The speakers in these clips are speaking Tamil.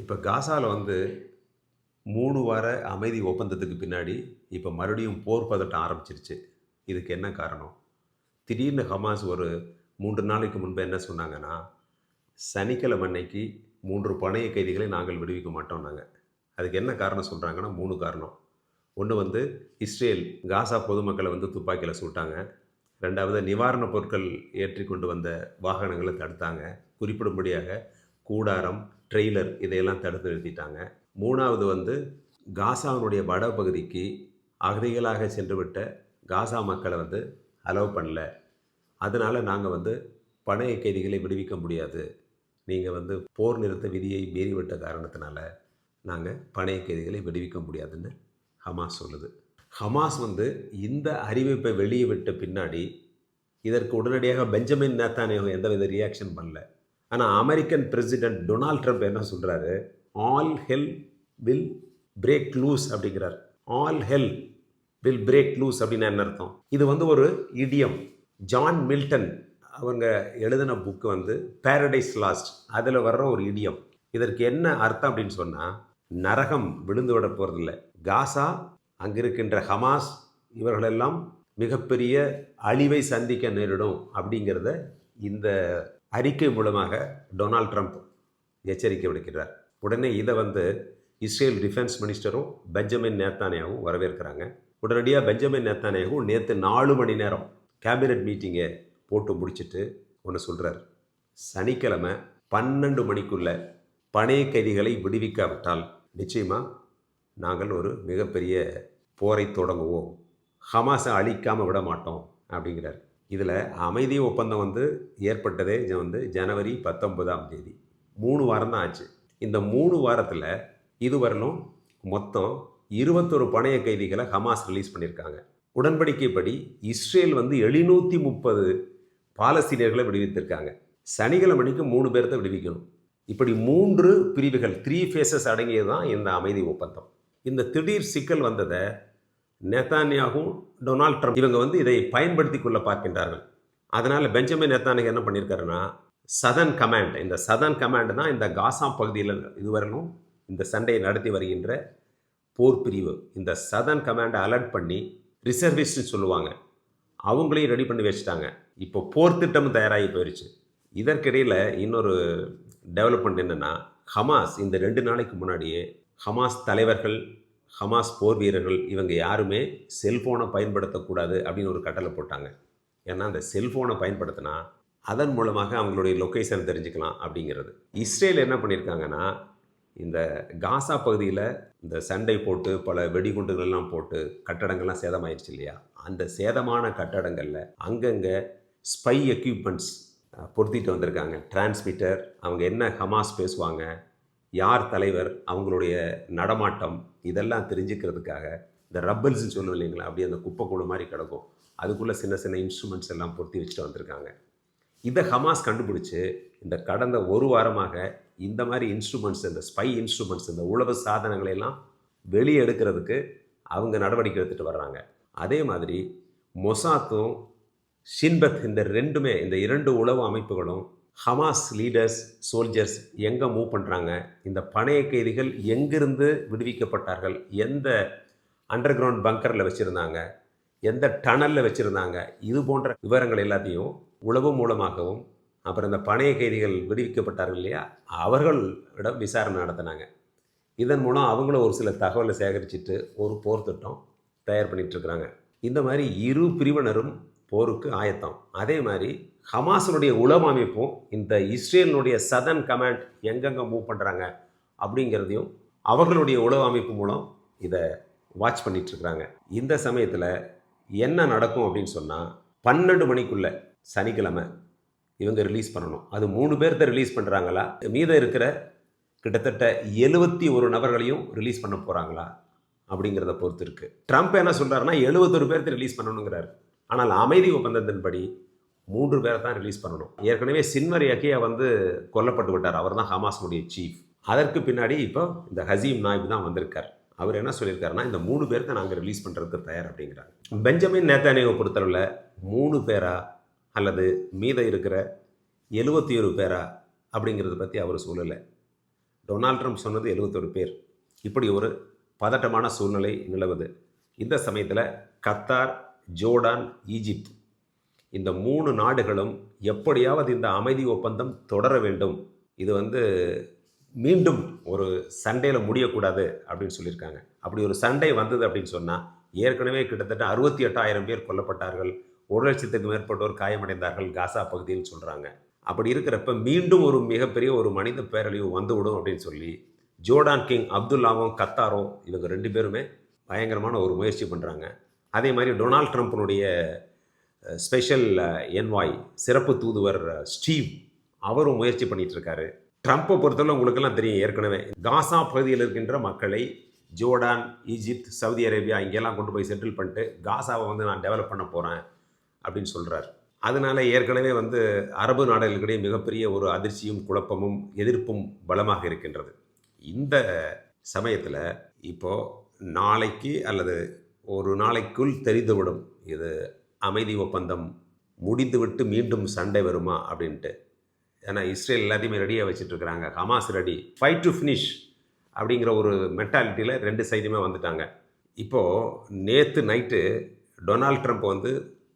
இப்போ காசாவில் வந்து மூணு வார அமைதி ஒப்பந்தத்துக்கு பின்னாடி இப்போ மறுபடியும் போர் பதட்டம் ஆரம்பிச்சிருச்சு. இதுக்கு என்ன காரணம்? திடீர்னு ஹமாஸ் ஒரு மூன்று நாளைக்கு முன்பு என்ன சொன்னாங்கன்னா சனிக்கிழமை அன்னைக்கு மூன்று பணைய கைதிகளை நாங்கள் விடுவிக்க மாட்டோம் நாங்கள் அதுக்கு என்ன காரணம் சொல்கிறாங்கன்னா மூணு காரணம். ஒன்று வந்து இஸ்ரேல் காசா பொதுமக்களை வந்து துப்பாக்கியில் சுட்டாங்க. ரெண்டாவது நிவாரணப் பொருட்கள் ஏற்றி கொண்டு வந்த வாகனங்களை தடுத்தாங்க. குறிப்பிடும்படியாக கூடாரம் ட்ரெய்லர் இதையெல்லாம் தடுத்து நிறுத்திட்டாங்க. மூணாவது வந்து காசாவினுடைய வடபகுதிக்கு அகதிகளாக சென்றுவிட்ட காசா மக்களை வந்து அலோவ் பண்ணல. அதனால் நாங்கள் வந்து பணைய கைதிகளை விடுவிக்க முடியாது. நீங்கள் வந்து போர் நிறுத்த விதியை மீறிவிட்ட காரணத்தினால நாங்கள் பணைய கைதிகளை விடுவிக்க முடியாதுன்னு ஹமாஸ் சொல்லுது. ஹமாஸ் வந்து இந்த அறிவிப்பை வெளியே விட்ட பின்னாடி இதற்கு உடனடியாக பெஞ்சமின் நேத்தானியாக எந்தவித ரியாக்ஷன் பண்ணல. ஆனால் அமெரிக்கன் பிரசிடென்ட் டொனால்ட் ட்ரம்ப் என்ன சொல்கிறாரு all hell will break loose அப்படிங்கிறார். All hell will break loose அப்படின்னு என்ன அர்த்தம்? இது வந்து ஒரு இடியம் ஜான் மில்டன் அவங்க எழுதின புக்கு வந்து பேரடைஸ் லாஸ்ட் அதில் வர்ற ஒரு இடியம் இதற்கு என்ன அர்த்தம் அப்படின்னு சொன்னால் நரகம் விழுந்து விட போகிறதில்ல காசா அங்கே இருக்கின்ற ஹமாஸ் இவர்களெல்லாம் மிகப்பெரிய அழிவை சந்திக்க நேரிடும் அப்படிங்கிறத இந்த அறிக்கை மூலமாக டொனால்ட் ட்ரம்ப் எச்சரிக்கை விடுக்கிறார் உடனே இதை வந்து இஸ்ரேல் டிஃபென்ஸ் மினிஸ்டரும் பெஞ்சமின் நேத்தானியாவும் வரவேற்கிறாங்க. உடனடியாக பெஞ்சமின் நேத்தானியாவும் நேற்று நாலு மணி நேரம் கேபினட் மீட்டிங்கை போட்டு முடிச்சிட்டு ஒன்று சொல்கிறார் சனிக்கிழமை பன்னெண்டு மணிக்குள்ள பணைய கைதிகளை விடுவிக்காவிட்டால் நிச்சயமாக நாங்கள் ஒரு மிகப்பெரிய போரை தொடங்குவோம். ஹமாஸை அழிக்காமல் விட மாட்டோம் அப்படிங்கிறார். இதில் அமைதி ஒப்பந்தம் வந்து ஏற்பட்டதே வந்து ஜனவரி பத்தொன்பதாம் தேதி. மூணு வாரம் தான் ஆச்சு. இந்த மூணு வாரத்தில் இதுவரையிலும் மொத்தம் இருபத்தொரு பணைய கைதிகளை ஹமாஸ் ரிலீஸ் பண்ணியிருக்காங்க உடன்படிக்கைப்படி இஸ்ரேல் வந்து எழுநூற்றி முப்பது பாலஸ்தீனியர்களை விடுவித்திருக்காங்க. சனிக்கிழமைக்கு மூணு பேர்த்த விடுவிக்கணும். இப்படி மூன்று பிரிவுகள் த்ரீ ஃபேஸஸ் அடங்கியது தான் இந்த அமைதி ஒப்பந்தம். இந்த திடீர் சிக்கல் வந்ததை நெத்தானியாகும் டொனால்ட் ட்ரம்ப் இவங்க வந்து இதை பயன்படுத்தி கொள்ள பார்க்கின்றார்கள். அதனால் பெஞ்சமின் நெத்தானியா என்ன பண்ணியிருக்காருன்னா சதன் கமாண்ட் இந்த சதன் கமாண்ட் தான் இந்த காசா பகுதியில் இதுவரையிலும் இந்த சண்டையை நடத்தி வருகின்ற போர் பிரிவு. இந்த சதன் கமாண்டை அலர்ட் பண்ணி ரிசர்விஸ்ட்னு சொல்லுவாங்க. அவங்களையும் ரெடி பண்ணி வச்சுட்டாங்க. இப்போ போர் திட்டமும் தயாராகி போயிடுச்சு இதற்கிடையில் இன்னொரு டெவலப்மெண்ட் என்னென்னா ஹமாஸ் இந்த ரெண்டு நாளைக்கு முன்னாடியே ஹமாஸ் தலைவர்கள் ஹமாஸ் போர் வீரர்கள் இவங்க யாருமே செல்ஃபோனை பயன்படுத்தக்கூடாது அப்படின்னு ஒரு கட்டளை போட்டாங்க. ஏன்னா அந்த செல்ஃபோனை பயன்படுத்தினா அதன் மூலமாக அவங்களுடைய லொக்கேஷன் தெரிஞ்சுக்கலாம் அப்படிங்கிறது. இஸ்ரேல் என்ன பண்ணியிருக்காங்கன்னா இந்த காசா பகுதியில் இந்த சண்டை போட்டு பல வெடிகுண்டுகள்லாம் போட்டு கட்டடங்கள்லாம் சேதமாயிருச்சு இல்லையா? அந்த சேதமான கட்டடங்களில் அங்கங்கே ஸ்பை எக்யூப்மெண்ட்ஸ் பொருத்திட்டு வந்திருக்காங்க. டிரான்ஸ்மிட்டர் அவங்க என்ன ஹமாஸ் பேசுவாங்க யார் தலைவர் அவங்களுடைய நடமாட்டம் இதெல்லாம் தெரிஞ்சுக்கிறதுக்காக இந்த ரப்பல்ஸ்னு சொல்லுவோம் இல்லைங்களா அப்படியே அந்த குப்பை கூடு மாதிரி கிடக்கும். அதுக்குள்ளே சின்ன சின்ன இன்ஸ்ட்ருமெண்ட்ஸ் எல்லாம் பொருத்தி வச்சுட்டு வந்திருக்காங்க. இதை ஹமாஸ் கண்டுபிடிச்சு இந்த கடந்த ஒரு வாரமாக இந்த மாதிரி இன்ஸ்ட்ருமெண்ட்ஸ் இந்த ஸ்பை இன்ஸ்ட்ருமெண்ட்ஸ் இந்த உளவு சாதனங்களை எல்லாம் வெளியே எடுக்கிறதுக்கு அவங்க நடவடிக்கை எடுத்துகிட்டு வர்றாங்க. அதே மாதிரி மொசாத்தும் ஷின்பத் இந்த ரெண்டுமே இந்த இரண்டு உளவு அமைப்புகளும் ஹமாஸ் லீடர்ஸ் சோல்ஜர்ஸ் எங்கே மூவ் பண்ணுறாங்க இந்த பணைய கைதிகள் எங்கிருந்து விடுவிக்கப்பட்டார்கள்? எந்த அண்டர் கிரவுண்ட் பங்கரில் வச்சுருந்தாங்க? எந்த டனலில் வச்சுருந்தாங்க? இது போன்ற விவரங்கள் எல்லாத்தையும் உளவு மூலமாகவும் அப்புறம் இந்த பணைய கைதிகள் விடுவிக்கப்பட்டார்கள் இல்லையா? அவர்களிடம் விசாரணை நடத்தினாங்க. இதன் மூலம் அவங்களும் ஒரு சில தகவலை சேகரிச்சுட்டு ஒரு போர் திட்டம் தயார் பண்ணிகிட்ருக்குறாங்க இந்த மாதிரி இரு பிரிவினரும் போருக்கு ஆயத்தம். அதே மாதிரி ஹமாஸனுடைய உளவு அமைப்பும் இந்த இஸ்ரேலினுடைய சதன் கமாண்ட் எங்கெங்கே மூவ் பண்ணுறாங்க அப்படிங்கிறதையும் அவர்களுடைய உளவு அமைப்பு மூலம் இதை வாட்ச் பண்ணிகிட்ருக்குறாங்க இந்த சமயத்தில் என்ன நடக்கும் அப்படின்னு சொன்னால் பன்னெண்டு மணிக்குள்ளே சனிக்கிழமை இவங்க ரிலீஸ் பண்ணணும். அது மூணு பேர்த்த ரிலீஸ் பண்ணுறாங்களா மீதம் இருக்கிற கிட்டத்தட்ட எழுபத்தி ஒரு நபர்களையும் ரிலீஸ் பண்ண போகிறாங்களா அப்படிங்கிறத பொறுத்து இருக்குது ட்ரம்ப் என்ன சொல்கிறாருன்னா எழுபத்தொரு பேர்த்த ரிலீஸ் பண்ணணுங்கிறார். ஆனால் அமைதி ஒப்பந்தத்தின்படி மூன்று பேரை தான் ரிலீஸ் பண்ணணும். ஏற்கனவே சின்வர் யக்கியா வந்து கொல்லப்பட்டு விட்டார். அவர் தான் ஹமாஸுடைய சீஃப் அதற்கு பின்னாடி இப்போ இந்த ஹசீம் நாயிப் தான் வந்திருக்கார். அவர் என்ன சொல்லியிருக்காருன்னா இந்த மூணு பேர்த்த நாங்கள் ரிலீஸ் பண்ணுறதுக்கு தயார் அப்படிங்கிறாங்க. பெஞ்சமின் நேத்தானியை பொறுத்தளவில் மூணு பேரா அல்லது மீத இருக்கிற எழுபத்தி ஒரு பேரா அப்படிங்கிறத பற்றி அவர் சொல்லலை. டொனால்ட் ட்ரம்ப் சொன்னது எழுபத்தொரு பேர். இப்படி ஒரு பதட்டமான சூழ்நிலை நிலவுது. இந்த சமயத்தில் கத்தார் ஜோர்டான் ஈஜிப்த். இந்த மூணு நாடுகளும் எப்படியாவது இந்த அமைதி ஒப்பந்தம் தொடர வேண்டும். இது வந்து மீண்டும் ஒரு சண்டையில் முடியக்கூடாது அப்படின்னு சொல்லியிருக்காங்க. அப்படி ஒரு சண்டை வந்தது அப்படின்னு சொன்னால் ஏற்கனவே கிட்டத்தட்ட அறுபத்தி எட்டாயிரம் பேர் கொல்லப்பட்டார்கள். ஒரு லட்சத்துக்கு மேற்பட்டோர் காயமடைந்தார்கள் காசா பகுதின்னு சொல்கிறாங்க அப்படி இருக்கிறப்ப மீண்டும் ஒரு மிகப்பெரிய ஒரு மனித பேரழிவு வந்துவிடும் அப்படின்னு சொல்லி ஜோர்டான் கிங் அப்துல்லாவும் கத்தாரும் இவங்க ரெண்டு பேருமே பயங்கரமான ஒரு முயற்சி பண்ணுறாங்க அதே மாதிரி டொனால்ட் ட்ரம்ப்னுடைய ஸ்பெஷல் என்வாய் சிறப்பு தூதுவர் ஸ்டீவ் அவரும் முயற்சி பண்ணிட்டு இருக்காரு ட்ரம்ப்பை பொறுத்தவரை உங்களுக்கெல்லாம் தெரியும் ஏற்கனவே காசா பகுதியில் இருக்கின்ற மக்களை ஜோர்டான் ஈஜிப்த் சவுதி அரேபியா இங்கெல்லாம் கொண்டு போய் செட்டில் பண்ணிட்டு காசாவை வந்து நான் டெவலப் பண்ண போகிறேன் அப்படின்னு சொல்கிறார் அதனால ஏற்கனவே வந்து அரபு நாடுகளுக்கிடையே மிகப்பெரிய ஒரு அதிர்ச்சியும் குழப்பமும் எதிர்ப்பும் பலமாக இருக்கின்றது. இந்த சமயத்தில் இப்போது நாளைக்கு அல்லது ஒரு நாளைக்குள் தெரிந்துவிடும். இது அமைதி ஒப்பந்தம். முடிந்துவிட்டு மீண்டும் சண்டை வருமா? அப்படின்ட்டு. ஏன்னா இஸ்ரேல் எல்லாத்தையுமே ரெடியாக வச்சுட்ருக்குறாங்க Hamas ready fight to finish அப்படிங்கிற ஒரு மென்டாலிட்டியில் ரெண்டு சைடுமே வந்துட்டாங்க. இப்போது நேற்று நைட்டு டொனால்ட் ட்ரம்ப் வந்து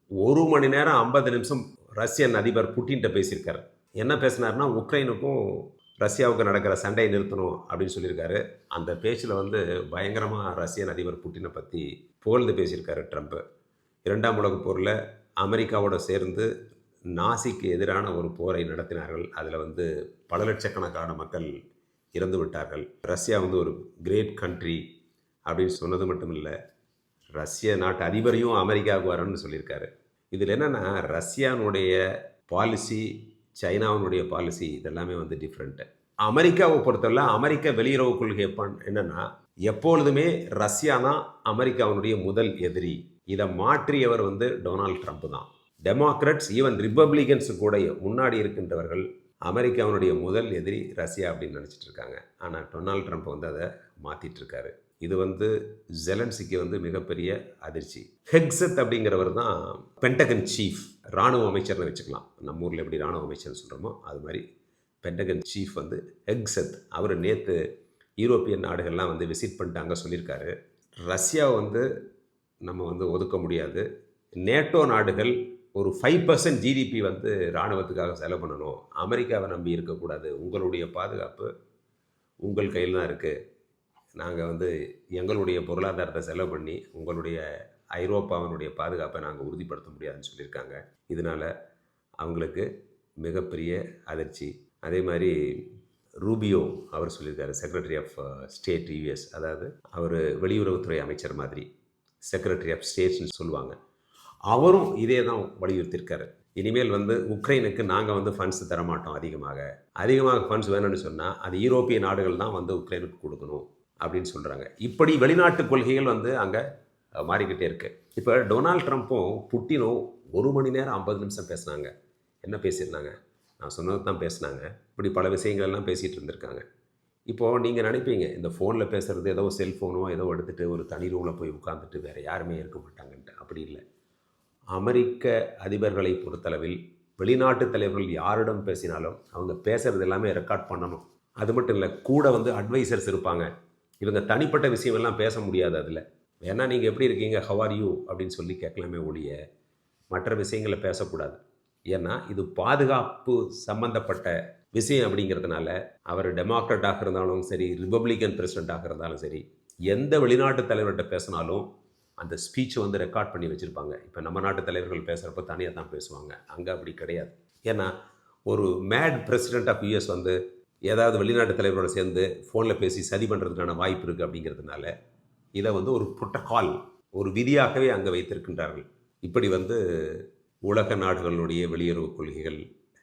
ஒரு மணி நேரம் ஐம்பது நிமிஷம் ரஷ்யன் அதிபர் புட்டின்ட்ட பேசியிருக்கார். என்ன பேசினார்னா உக்ரைனுக்கும் ரஷ்யாவுக்கு நடக்கிற சண்டையை நிறுத்தணும் அப்படின்னு சொல்லியிருக்காரு. அந்த பேச்சில் வந்து பயங்கரமாக ரஷ்யன் அதிபர் புட்டினை பற்றி புகழ்ந்து பேசியிருக்காரு ட்ரம்ப்பு இரண்டாம் உலகப் போரில் அமெரிக்காவோட சேர்ந்து நாசிக்கு எதிரான ஒரு போரை நடத்தினார்கள். அதில் வந்து பல லட்சக்கணக்கான மக்கள் இறந்து விட்டார்கள். ரஷ்யா வந்து ஒரு கிரேட் கண்ட்ரி அப்படின்னு சொன்னது மட்டும் இல்லை ரஷ்ய நாட்டு அதிபரையும் அமெரிக்காவுக்கு வரணும்னு சொல்லியிருக்காரு. இதில் என்னென்னா ரஷ்யானுடைய பாலிசி சைனாவினுடைய பாலிசி இதெல்லாமே வந்து டிஃப்ரெண்ட்டு அமெரிக்காவை பொறுத்தவரை அமெரிக்க வெளியுறவு கொள்கை என்னென்னா எப்பொழுதுமே ரஷ்யா தான் அமெரிக்காவினுடைய முதல் எதிரி. இதை மாற்றியவர் வந்து டொனால்ட் ட்ரம்ப் தான். டெமோக்ரட்ஸ் ஈவன் ரிப்பப்ளிகன்ஸு கூட முன்னாடி இருக்கின்றவர்கள் அமெரிக்காவினுடைய முதல் எதிரி ரஷ்யா அப்படின்னு நினச்சிட்டு இருக்காங்க. ஆனால் டொனால்ட் ட்ரம்ப் வந்து அதை மாற்றிட்டுருக்காரு இது வந்து ஜெலன்சிக்கு வந்து மிகப்பெரிய அதிர்ச்சி. ஹெக்ஸத் அப்படிங்கிறவர் தான் பென்டகன் சீஃப். ராணுவ அமைச்சர்னு வச்சுக்கலாம். நம்ம ஊரில் எப்படி ராணுவ அமைச்சர்னு சொல்கிறோமோ அது மாதிரி பென்டகன் சீஃப் வந்து ஹெக்ஸத் அவர் நேற்று யூரோப்பியன் நாடுகள்லாம் வந்து விசிட் பண்ணிட்டு அங்கே சொல்லியிருக்காரு. ரஷ்யாவை வந்து நம்ம வந்து ஒதுக்க முடியாது. நேட்டோ நாடுகள் ஒரு ஃபைவ் பர்சன்ட் ஜிடிபி வந்து இராணுவத்துக்காக செலவு பண்ணணும். அமெரிக்காவை நம்பி இருக்கக்கூடாது. உங்களுடைய பாதுகாப்பு உங்கள் கையில் தான் இருக்குது நாங்கள் வந்து எங்களுடைய பொருளாதாரத்தை செலவு பண்ணி உங்களுடைய ஐரோப்பாவினுடைய பாதுகாப்பை நாங்கள் உறுதிப்படுத்த முடியாதுன்னு சொல்லியிருக்காங்க. இதனால் அவங்களுக்கு மிகப்பெரிய அதிர்ச்சி. அதே மாதிரி ரூபியோ அவர் சொல்லியிருக்காரு செக்ரட்டரி ஆஃப் ஸ்டேட் யூஎஸ் அதாவது அவர் வெளியுறவுத்துறை அமைச்சர் மாதிரி செக்ரட்டரி ஆஃப் ஸ்டேட்ஸ்னு சொல்லுவாங்க. அவரும் இதே தான் வலியுறுத்தியிருக்காரு. இனிமேல் வந்து உக்ரைனுக்கு நாங்கள் வந்து ஃபண்ட்ஸ் தரமாட்டோம் அதிகமாக. அதிகமாக ஃபண்ட்ஸ் வேணும்னு சொன்னால் அது யூரோப்பிய நாடுகள் தான் வந்து உக்ரைனுக்கு கொடுக்கணும். அப்படின்னு சொல்கிறாங்க இப்படி வெளிநாட்டு கொள்கைகள் வந்து அங்கே மாறிக்கிட்டே இருக்கு. இப்போ டொனால்ட் ட்ரம்ப்பும் புட்டினும் ஒரு மணி நேரம் ஐம்பது நிமிஷம் பேசுனாங்க. என்ன பேசியிருந்தாங்க? நான் சொன்னது தான் பேசுனாங்க. இப்படி பல விஷயங்கள் எல்லாம் பேசிகிட்டு இருந்திருக்காங்க. இப்போது நீங்கள் நினைப்பீங்க இந்த ஃபோனில் பேசுகிறது ஏதோ செல்ஃபோனோ ஏதோ எடுத்துகிட்டு ஒரு தனி ரூமில் போய் உட்காந்துட்டு வேறு யாருமே இருக்க மாட்டாங்கன்ட்டு. அப்படி இல்லை. அமெரிக்க அதிபர்களை பொறுத்தளவில் வெளிநாட்டு தலைவர்கள் யாரிடம் பேசினாலும் அவங்க பேசுகிறது எல்லாமே ரெக்கார்ட் பண்ணணும். அது மட்டும் இல்லை கூட வந்து அட்வைசர்ஸ் இருப்பாங்க. இவங்க தனிப்பட்ட விஷயமெல்லாம் பேச முடியாது அதில். ஏன்னா நீங்கள் எப்படி இருக்கீங்க? ஹவார் யூ அப்படின்னு சொல்லி கேட்கலாமே ஒழிய மற்ற விஷயங்களை பேசக்கூடாது. ஏன்னா இது பாதுகாப்பு சம்பந்தப்பட்ட விஷயம் அப்படிங்கிறதுனால அவர் டெமோக்ராட்டாக இருந்தாலும் சரி ரிப்பப்ளிகன் பிரசிடெண்ட்டாக இருந்தாலும் சரி எந்த வெளிநாட்டு தலைவர்கிட்ட பேசினாலும் அந்த ஸ்பீச்சை வந்து ரெக்கார்ட் பண்ணி வச்சுருப்பாங்க. இப்போ நம்ம நாட்டு தலைவர்கள் பேசுகிறப்ப தனியாக தான் பேசுவாங்க. அங்கே அப்படி கிடையாது. ஏன்னா ஒரு மேட் பிரசிடெண்ட் ஆஃப் யூஎஸ் வந்து ஏதாவது வெளிநாட்டு தலைவரோட சேர்ந்து ஃபோனில் பேசி சதி பண்ணுறதுக்கான வாய்ப்பு இருக்குது அப்படிங்கிறதுனால இதை வந்து ஒரு புரோட்டோகால் ஒரு விதியாகவே அங்கே வைத்திருக்கின்றார்கள். இப்படி வந்து உலக நாடுகளுடைய வெளியுறவு கொள்கைகள்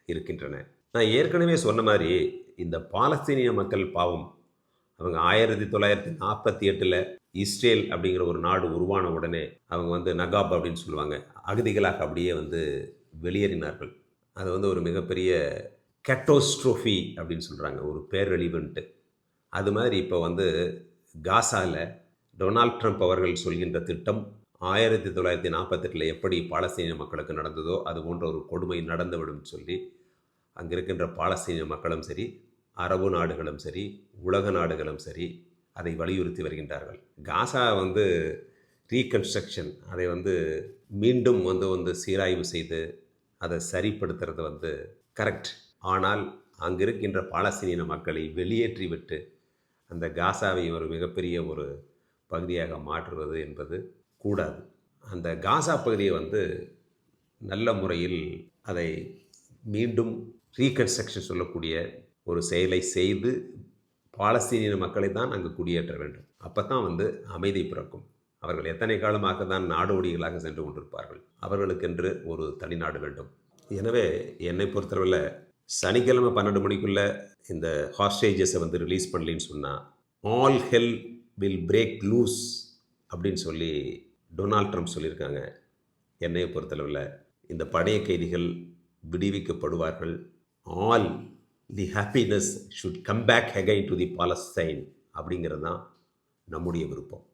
இருக்கின்றன. நான் ஏற்கனவே சொன்ன மாதிரி இந்த பாலஸ்தீனிய மக்கள் பாவம் அவங்க ஆயிரத்தி தொள்ளாயிரத்தி நாற்பத்தி எட்டில் இஸ்ரேல் அப்படிங்கிற ஒரு நாடு உருவான உடனே அவங்க வந்து நகாப் அப்படின்னு சொல்லுவாங்க. அகதிகளாக அப்படியே வந்து வெளியேறினார்கள். அது வந்து ஒரு மிகப்பெரிய கேட்டோஸ்ட்ரோஃபி அப்படின்னு சொல்கிறாங்க ஒரு பேரழிவுன்ட்டு அது மாதிரி இப்போ வந்து காசாவில் டொனால்ட் ட்ரம்ப் அவர்கள் சொல்கின்ற திட்டம் ஆயிரத்தி தொள்ளாயிரத்தி நாற்பத்தெட்டில் எப்படி பாலஸ்தீன மக்களுக்கு நடந்ததோ அது போன்ற ஒரு கொடுமை நடந்துவிடும் சொல்லி அங்கே இருக்கின்ற பாலஸ்தீன மக்களும் சரி அரபு நாடுகளும் சரி உலக நாடுகளும் சரி அதை வலியுறுத்தி வருகின்றார்கள். காசா வந்து ரீகன்ஸ்ட்ரக்ஷன் அதை வந்து மீண்டும் வந்து வந்து சீராய்வு செய்து அதை சரிப்படுத்துறது வந்து கரெக்ட். ஆனால் அங்கு இருக்கின்ற பாலஸ்தீன மக்களை வெளியேற்றிவிட்டு அந்த காசாவை ஒரு மிகப்பெரிய ஒரு பகுதியாக மாற்றுவது என்பது கூடாது. அந்த காசா பகுதியை வந்து நல்ல முறையில் அதை மீண்டும் ரீகன்ஸ்ட்ரக்ஷன் சொல்லக்கூடிய ஒரு செயலை செய்து பாலஸ்தீனிய மக்களை தான் அங்கு குடியேற்ற வேண்டும். அப்போ தான் வந்து அமைதி பிறக்கும். அவர்கள் எத்தனை காலமாக தான் நாடோடிகளாக சென்று கொண்டிருப்பார்கள்? அவர்களுக்கென்று ஒரு தனிநாடு வேண்டும். எனவே என்னை பொறுத்தளவில் சனிக்கிழமை பன்னெண்டு மணிக்குள்ளே இந்த ஹாஸ்டேஜஸை வந்து ரிலீஸ் பண்ணலின்னு சொன்னால் all hell will break loose அப்படின்னு சொல்லி டொனால்ட் ட்ரம்ப் சொல்லியிருக்காங்க. என்னையை பொறுத்தளவில் இந்த பழைய கைதிகள் விடுவிக்கப்படுவார்கள். All the happiness should come back ஹெகை to the Palestine அப்படிங்கிறது தான் நம்முடைய விருப்பம்.